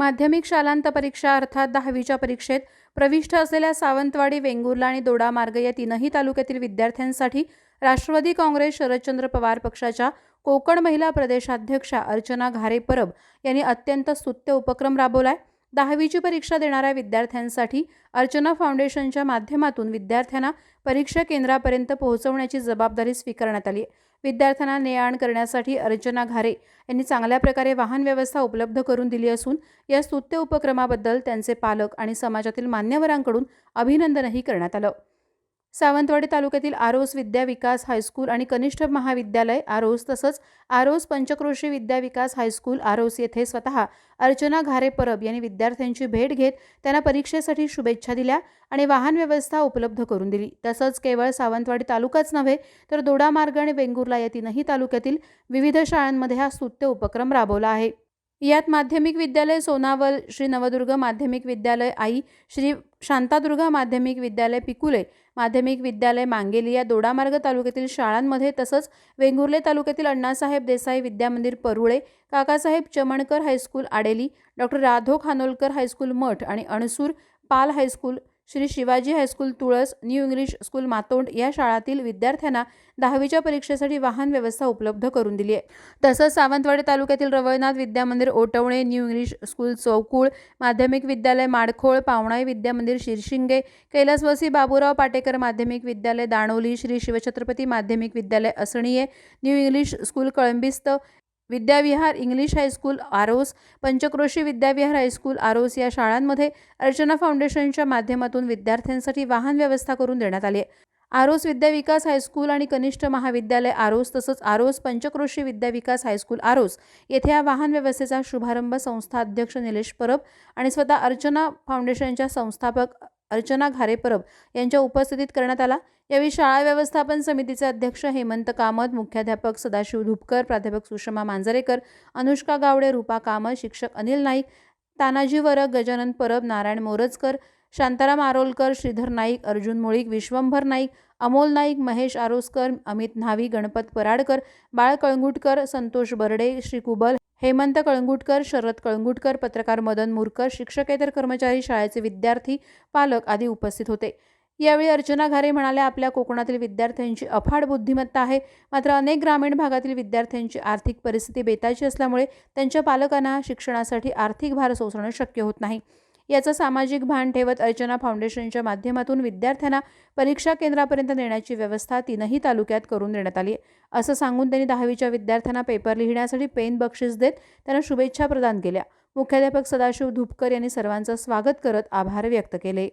माध्यमिक शालांत परीक्षा अर्थात दहावीच्या परीक्षेत प्रविष्ट असलेल्या सावंतवाडी वेंगुर्ला आणि दोडामार्ग या तीनही तालुक्यातील विद्यार्थ्यांसाठी राष्ट्रवादी काँग्रेस शरदचंद्र पवार पक्षाच्या कोकण महिला प्रदेशाध्यक्षा अर्चना घारे परब यांनी अत्यंत स्तुत्य उपक्रम राबवलाय. दहावीची परीक्षा देणाऱ्या विद्यार्थ्यांसाठी अर्चना फाउंडेशनच्या माध्यमातून विद्यार्थ्यांना परीक्षा केंद्रापर्यंत पोहोचवण्याची जबाबदारी स्वीकारण्यात आली आहे. विद्यार्थ्यांना ने आण करण्यासाठी अर्चना घारे यांनी चांगल्या प्रकारे वाहन व्यवस्था उपलब्ध करून दिली असून या स्तुत्य उपक्रमाबद्दल त्यांचे पालक आणि समाजातील मान्यवरांकडून अभिनंदनही करण्यात आलं. सावंतवाडी तालुक्यातील आरोस विद्या विकास हायस्कूल आणि कनिष्ठ महाविद्यालय आरोस तसंच आरोस पंचक्रोशी विद्या विकास हायस्कूल आरोस येथे स्वतः अर्चना घारे परब यांनी विद्यार्थ्यांची भेट घेत त्यांना परीक्षेसाठी शुभेच्छा दिल्या आणि वाहन व्यवस्था उपलब्ध करून दिली. तसंच केवळ सावंतवाडी तालुकाच नव्हे तर दोडामार्ग आणि वेंगुर्ला या तीनही तालुक्यातील विविध शाळांमध्ये हा स्तुत्य उपक्रम राबवला आहे. यात माध्यमिक विद्यालय सोनावल श्री नवदुर्ग माध्यमिक विद्यालय आई श्री शांतादुर्गा माध्यमिक विद्यालय पिकुले माध्यमिक विद्यालय मांगेली या दोडामार्ग तालुक्यातील शाळांमध्ये तसंच वेंगुर्ले तालुक्यातील Annasaheb Desai Vidyamandir Parule Kakasaheb Chamankar high school Adeli doctor Radho Khanolkar high school Math आणि Ansur Pal high school Shri Shivaji high school Tulas new English school Matond या शाळातील विद्यार्थ्यांना दहावीच्या परीक्षेसाठी वाहन व्यवस्था उपलब्ध करून दिली आहे. तसंच सावंतवाडी तालुक्यातील Rawalnath Vidyamandir Otawane new English school Chaukul Madhyamik Vidyalaya Madkhol Pavnai विद्यामंदिर शिरशिंगे कैलासवासी बाबूराव पाटेकर माध्यमिक विद्यालय दाणोली Shri Shivchhatrapati Madhyamik Vidyalaya Asaniye new English school Kalambist Vidyavihar English high school Aros Panchkroshi Vidyavihar high school Aros या शाळांमध्ये अर्चना फाउंडेशनच्या माध्यमातून विद्यार्थ्यांसाठी वाहन व्यवस्था करून देण्यात आली आहे. आरोस विद्याविकास हायस्कूल आणि कनिष्ठ महाविद्यालय आरोस तसंच आरोस पंचक्रोशी विद्याविकास हायस्कूल आरोस येथे या वाहन व्यवस्थेचा शुभारंभ संस्था अध्यक्ष निलेश परब आणि स्वतः अर्चना फाउंडेशनच्या संस्थापक अर्चना घारे परब यांच्या उपस्थितीत करण्यात आला. यावेळी शाळा व्यवस्थापन समितीचे अध्यक्ष हेमंत कामत मुख्याध्यापक सदाशिव धुपकर प्राध्यापक सुषमा मांजरेकर अनुष्का गावडे रूपा कामत शिक्षक अनिल नाईक तानाजी वरक गजानन परब नारायण मोरजकर शांताराम आरोलकर श्रीधर नाईक अर्जुन मुळीक विश्वंभर नाईक अमोल नाईक महेश आरोसकर अमित न्हावी गणपत पराडकर बाळ कळंगुटकर संतोष बर्डे श्री कुबल हेमंत कळंगुटकर शरद कळंगुटकर पत्रकार मदन मुरकर शिक्षकेतर कर्मचारी शाळेचे विद्यार्थी पालक आदी उपस्थित होते. यावेळी अर्चना घारे म्हणाल्या आपल्या कोकणातील विद्यार्थ्यांची अफाट बुद्धिमत्ता आहे. मात्र अनेक ग्रामीण भागातील विद्यार्थ्यांची आर्थिक परिस्थिती बेताची असल्यामुळे त्यांच्या पालकांना शिक्षणासाठी आर्थिक भार सोसणं शक्य होत नाही. याचं सामाजिक भान ठेवत अर्चना फाउंडेशनच्या माध्यमातून विद्यार्थ्यांना परीक्षा केंद्रापर्यंत नेण्याची व्यवस्था तीनही तालुक्यात करून देण्यात आली आहे. असं सांगून त्यांनी दहावीच्या विद्यार्थ्यांना पेपर लिहिण्यासाठी पेन बक्षीस देत त्यांना शुभेच्छा प्रदान केल्या. मुख्याध्यापक सदाशिव धुपकर यांनी सर्वांचं स्वागत करत आभार व्यक्त केले.